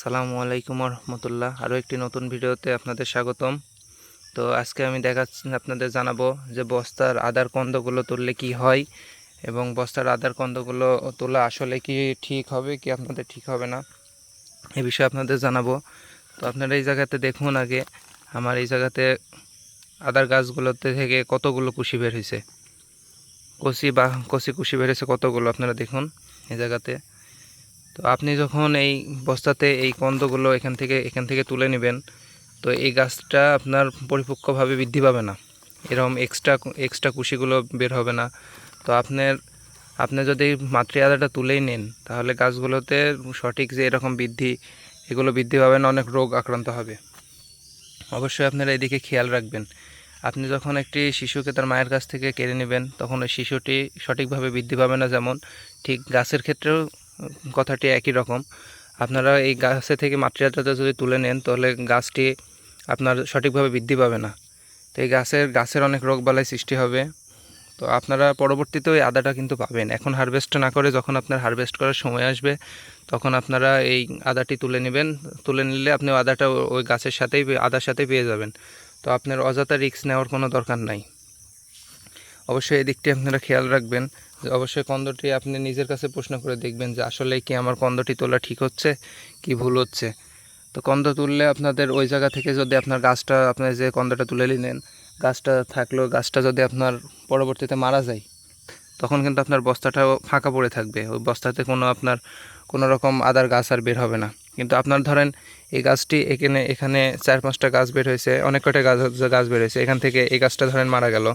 সালামু আলাইকুম রহমতুল্লাহ আরও একটি নতুন ভিডিওতে আপনাদের স্বাগতম। তো আজকে আমি দেখাচ্ছি, আপনাদের জানাব যে বস্তার আদার কন্দগুলো তুললে কি হয় এবং বস্তার আদার কন্দগুলো তোলা আসলে কি ঠিক হবে, কি আপনাদের ঠিক হবে না, এ বিষয়ে আপনাদের জানাব। তো আপনারা এই জায়গাতে দেখুন আগে, আমার এই জায়গাতে আদার গাছগুলোতে থেকে কতগুলো কুশি বের হয়েছে কচি বা কচি কুশি বের হয়েছে কতগুলো, আপনারা দেখুন এই জায়গাতে। তো আপনি যখন এই বস্তাতে এই কন্দগুলো এখান থেকে এখান থেকে তুলে নেবেন, তো এই গাছটা আপনার পরিপক্কভাবে বৃদ্ধি পাবে না। এরকম এক্সট্রা এক্সট্রা কুশিগুলো বের হবে না। তো আপনার, আপনি যদি মাতৃ আদাটা তুলেই নেন, তাহলে গাছগুলোতে সঠিক যে এরকম বৃদ্ধি, এগুলো বৃদ্ধি পাবে না, অনেক রোগ আক্রান্ত হবে। অবশ্যই আপনারা এদিকে খেয়াল রাখবেন। আপনি যখন একটি শিশুকে তার মায়ের কাছ থেকে কেড়ে নেবেন, তখন ওই শিশুটি সঠিকভাবে বৃদ্ধি পাবে না যেমন, ঠিক গাছের ক্ষেত্রেও কথাটি একই রকম। আপনারা এই গাছে থেকে মাতৃজাতটা যদি তুলে নেন, তাহলে গাছটি আপনার সঠিকভাবে বৃদ্ধি পাবে না। তো এই গাছের গাছের অনেক রোগবালাই সৃষ্টি হবে। তো আপনারা পরবর্তীতে ওই আদাটা কিন্তু পাবেন। এখন হারভেস্ট না করে যখন আপনার হারভেস্ট করার সময় আসবে, তখন আপনারা এই আদাটি তুলে নেবেন। তুলে নিলে আপনি আদাটা ওই গাছের সাথেই, আদার সাথেই পেয়ে যাবেন। তো আপনার অযথা রিস্ক নেওয়ার কোনো দরকার নাই। অবশ্যই এই দিকটি আপনারা খেয়াল রাখবেন। অবশ্যই কন্দটি আপনি নিজের কাছে প্রশ্ন করে দেখবেন যে আসলে কি আমার কন্দটি তোলা ঠিক হচ্ছে, কি ভুল হচ্ছে। তো কন্দ তুললে আপনাদের ওই জায়গা থেকে যদি আপনার গাছটা আপনার যে কন্দটা তুলে নিলেন, গাছটা থাকলেও গাছটা যদি আপনার পরবর্তীতে মারা যায়, তখন কিন্তু আপনার বস্তাটাও ফাঁকা পড়ে থাকবে। ওই বস্তাতে কোনো আপনার কোনো রকম আদার গাছ আর বের হবে না। কিন্তু আপনার ধরেন এই গাছটি এখানে এখানে চার পাঁচটা গাছ বের হয়েছে, অনেক কটা গাছ গাছ বের হয়েছে, এখান থেকে এই গাছটা ধরেন মারা গেল।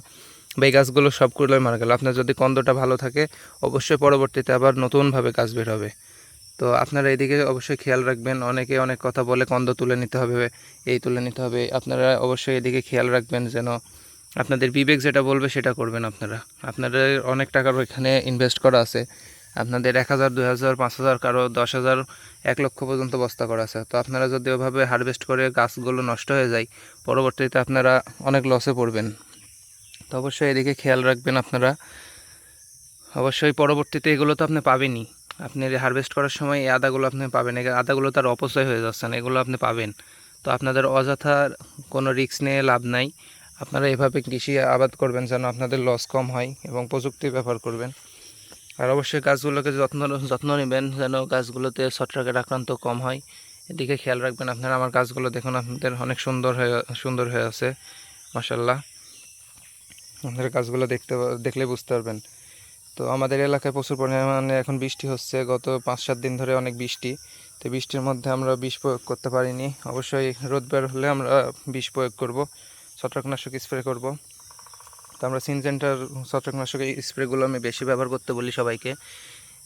বা এই গাছগুলো সব সবগুলোই মারা গেল। আপনার যদি কন্দটা ভালো থাকে, অবশ্যই পরবর্তীতে আবার নতুনভাবে গাছ বের হবে। তো আপনারা এদিকে অবশ্যই খেয়াল রাখবেন। অনেকে অনেক কথা বলে কন্দ তুলে নিতে হবে, এই তুলে নিতে হবে। আপনারা অবশ্যই এদিকে খেয়াল রাখবেন যেন আপনাদের বিবেক যেটা বলবে সেটা করবেন আপনারা। আপনাদের অনেক টাকার ওইখানে ইনভেস্ট করা আছে। আপনাদের এক হাজার, দুই হাজার, পাঁচ হাজার, কারও দশ হাজার, এক লক্ষ পর্যন্ত বস্তা করা আছে। তো আপনারা যদি ওভাবে হারভেস্ট করে গাছগুলো নষ্ট হয়ে যায়, পরবর্তীতে আপনারা অনেক লসে পড়বেন। তো অবশ্যই এদিকে খেয়াল রাখবেন আপনারা। অবশ্যই পরবর্তীতে এগুলো তো আপনি পাবেনই। আপনি হারভেস্ট করার সময় এই আদাগুলো আপনি পাবেন। আদাগুলো তার অপচয় হয়ে যাচ্ছে না, এগুলো আপনি পাবেন। তো আপনাদের অযথা কোনো রিস্ক নিয়ে লাভ নাই। আপনারা এভাবে কৃষি আবাদ করবেন যেন আপনাদের লস কম হয় এবং প্রযুক্তি ব্যবহার করবেন। আর অবশ্যই গাছগুলোকে যত্ন যত্ন নেবেন যেন গাছগুলোতে ছত্রাকের আক্রান্ত কম হয়। এদিকে খেয়াল রাখবেন আপনারা, আমার গাছগুলো দেখুন আপনাদের অনেক সুন্দর হয়ে সুন্দর হয়ে আছে। মাসাল্লাহ আমাদের গাছগুলো দেখতে দেখলে বুঝতে পারবেন। তো আমাদের এলাকায় প্রচুর পরিমাণে এখন বৃষ্টি হচ্ছে। গত পাঁচ সাত দিন ধরে অনেক বৃষ্টি। তো বৃষ্টির মধ্যে আমরা বিষ প্রয়োগ করতে পারিনি। অবশ্যই রোদ বের হলে আমরা বিষ প্রয়োগ করব। ছত্রাকনাশক স্প্রে করব। তো আমরা সিনজেন্টার ছত্রাকনাশক স্প্রেগুলো আমি বেশি ব্যবহার করতে বলি সবাইকে।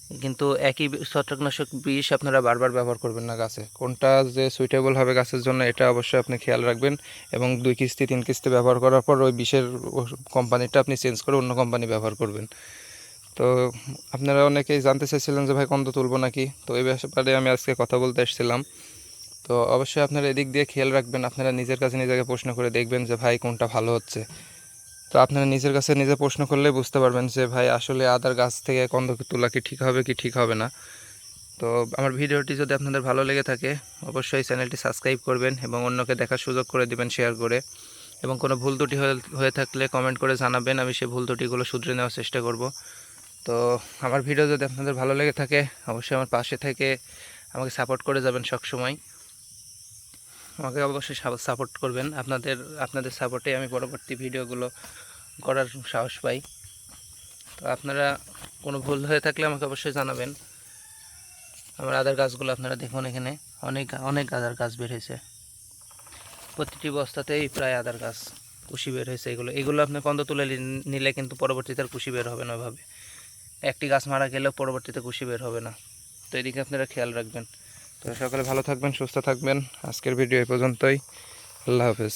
কিন্তু একই ছত্রাকনাশক বিষ আপনারা বারবার ব্যবহার করবেন না গাছে। কোনটা যে সুইটেবল হবে গাছের জন্য এটা অবশ্যই আপনি খেয়াল রাখবেন এবং দুই কিস্তি, তিন কিস্তি ব্যবহার করার পর ওই বিষের কোম্পানিটা আপনি চেঞ্জ করে অন্য কোম্পানি ব্যবহার করবেন। তো আপনারা অনেকেই জানতে চাইছিলেন যে, ভাই, কন্দ তুলবো নাকি? তো এই ব্যাপারে আমি আজকে কথা বলতে এসেছিলাম। তো অবশ্যই আপনারা এদিক দিয়ে খেয়াল রাখবেন, আপনারা নিজের কাছে নিজেকে প্রশ্ন করে দেখবেন যে, ভাই, কোনটা ভালো হচ্ছে? তো আপনারা নিজের কাছে নিজে প্রশ্ন করলেই বুঝতে পারবেন যে, ভাই, আসলে আদার গাছ থেকে কন্দ তোলা কি ঠিক হবে, কি ঠিক হবে না? তো আমার ভিডিওটি যদি আপনাদের ভালো লেগে থাকে, অবশ্যই চ্যানেলটি সাবস্ক্রাইব করবেন এবং অন্যকে দেখার সুযোগ করে দিবেন শেয়ার করে। এবং কোনো ভুল ত্রুটি হয়ে থাকলে কমেন্ট করে জানাবেন, আমি সেই ভুল ত্রুটিগুলো শুধরে নেওয়ার চেষ্টা করব। তো আমার ভিডিও যদি আপনাদের ভালো লেগে থাকে, অবশ্যই আমার পাশে থেকে আমাকে সাপোর্ট করে যাবেন সবসময়। আমাকে অবশ্যই সাপোর্ট করবেন। আপনাদের আপনাদের সাপোর্টে আমি পরবর্তী ভিডিওগুলো করার সাহস পাই। তো আপনারা কোনো ভুল হয়ে থাকলে আমাকে অবশ্যই জানাবেন। আমার আদার গাছগুলো আপনারা দেখুন এখানে। অনেক অনেক আদার গাছ বের হয়েছে। প্রতিটি বস্তাতেই প্রায় আদার গাছ কুশি বের হয়েছে এগুলো। এগুলো আপনি কন্দ তুলে নিলে কিন্তু পরবর্তীতে আর কুশি বের হবে না ওইভাবে একটি গাছ মারা গেলেও পরবর্তীতে কুশি বের হবে না। তো এদিকে আপনারা খেয়াল রাখবেন। তো সকলে ভালো থাকবেন সুস্থ থাকবেন। আজকের ভিডিও এ পর্যন্তই। আল্লাহ হাফেজ।